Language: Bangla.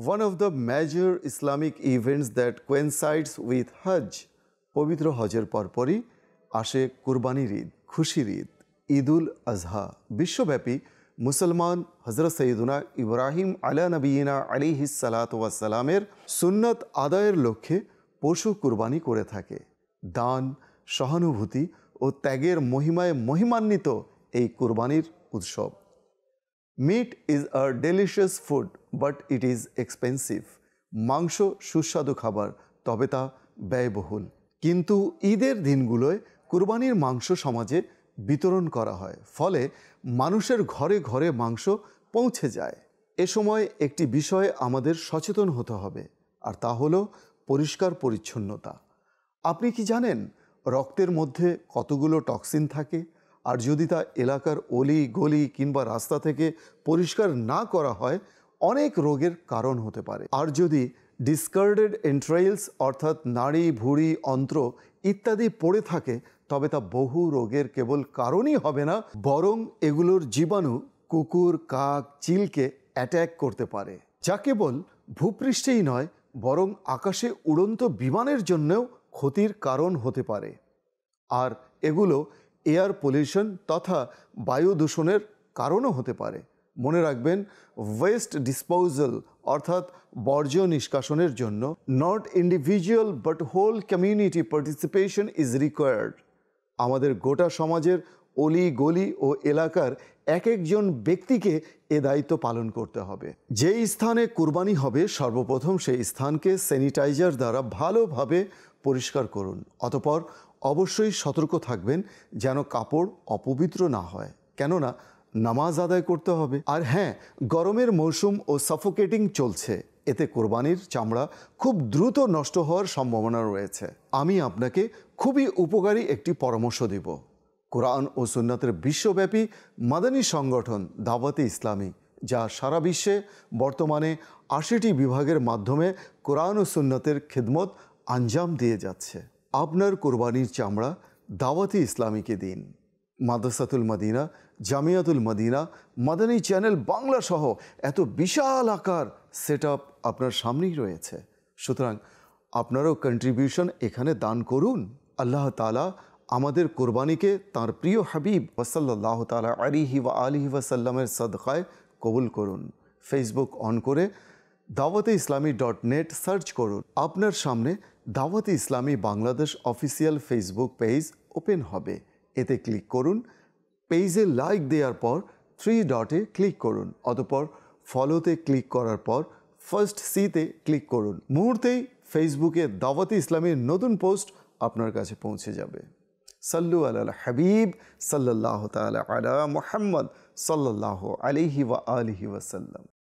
One of the major Islamic events that coincides with Hajj, পবিত্র হজের পরপরই আসে কুরবানির ঈদ খুশির ঈদ ঈদুল আজহা। বিশ্বব্যাপী মুসলমান হজরত সঈদুনা ইব্রাহিম আলা নবীনা আলিহি ওয়াসালামের সুন্নত আদায়ের লক্ষ্যে পশু কুরবানি করে থাকে। দান সহানুভূতি ও ত্যাগের মহিমায় মহিমান্বিত এই কুরবানির উৎসব। Meat is a delicious food but it is expensive মাংস সুস্বাদু খাবার, তবে তা ব্যয়বহুল। কিন্তু ঈদের দিনগুলোয় কুরবানির মাংস সমাজে বিতরণ করা হয়, ফলে মানুষের ঘরে ঘরে মাংস পৌঁছে যায়। এ সময় একটি বিষয়ে আমাদের সচেতন হতে হবে, আর তা হলো পরিষ্কার পরিচ্ছন্নতা। আপনি কি জানেন রক্তের মধ্যে কতগুলো টক্সিন থাকে? আর যদি তা এলাকার অলি গলি কিংবা রাস্তা থেকে পরিষ্কার না করা হয় অনেক রোগের কারণ হতে পারে। আর যদি ডিসকার্ডেড এন্ট্রাইলস অর্থাৎ নাড়ি, ভুঁড়ি, অন্ত্র ইত্যাদি পড়ে থাকে, তবে তা বহু রোগের কেবল কারণই হবে না, বরং এগুলোর জীবাণু কুকুর, কাক, চিলকে অ্যাট্যাক করতে পারে। যা কেবল ভূপৃষ্ঠেই নয়, বরং আকাশে উড়ন্ত বিমানের জন্যও ক্ষতির কারণ হতে পারে। আর এগুলো এয়ার পলিউশন তথা বায়ু দূষণের কারণও হতে পারে। মনে রাখবেন ওয়েস্ট ডিসপোজাল অর্থাৎ বর্জ্য নিষ্কাশনের জন্য not individual but whole community participation is required আমাদের গোটা সমাজের অলি গলি ও এলাকার এক একজন ব্যক্তিকে এ দায়িত্ব পালন করতে হবে। যেই স্থানে কুরবানি হবে, সর্বপ্রথম সেই স্থানকে স্যানিটাইজার দ্বারা ভালোভাবে পরিষ্কার করুন। অতপর অবশ্যই সতর্ক থাকবেন, যেন কাপড় অপবিত্র না হয়। কেননা নামাজ আদায় করতে হবে। আর হ্যাঁ গরমের মৌসুম ও সাফোকেটিং চলছে। এতে কোরবানির চামড়া খুব দ্রুত নষ্ট হওয়ার সম্ভাবনা রয়েছে। আমি আপনাকে খুবই উপকারী একটি পরামর্শ দেব। কোরআন ও সুন্নাতের বিশ্বব্যাপী মাদানী সংগঠন দাওয়াতে ইসলামী, যা সারা বিশ্বে বর্তমানে আশিটি বিভাগের মাধ্যমে কোরআন ও সুন্নতের খেদমত আঞ্জাম দিয়ে যাচ্ছে। আপনার কোরবানির চামড়া দাওয়াতে ইসলামীকে দিন। মাদ্রাসাতুল মদিনা, জামিয়াতুল মদিনা, মাদানী চ্যানেল বাংলা সহ এত বিশাল আকার সেট আপনার সামনেই রয়েছে। সুতরাং আপনারও কন্ট্রিবিউশন এখানে দান করুন। আল্লাহ তালা আমাদের কোরবানিকে তার প্রিয় হাবিব ওয়াসাল্লাহ তালা আলিহি ওয়া আলিহি ওয়াসাল্লামের সদকায় কবুল করুন। ফেসবুক অন করে দাওয়াতে ইসলামী ডট নেট সার্চ করুন। আপনার সামনে Dawate Islami Bangladesh official Facebook page open হবে। এতে ক্লিক করুন। পেজে লাইক দেওয়ার পর থ্রি ডটে ক্লিক করুন, অতপর ফলোতে ক্লিক করার পর ফার্স্ট সিতে ক্লিক করুন। মুহূর্তেই ফেসবুকে দাওয়াতে ইসলামের নতুন পোস্ট আপনার কাছে পৌঁছে যাবে। সাল্লু আল হাবিব সাল্লাহ তালা আলা মোহাম্মদ সাল্লাহ আলিহি ওয়া আলিহি ওয়াসাল্লাম।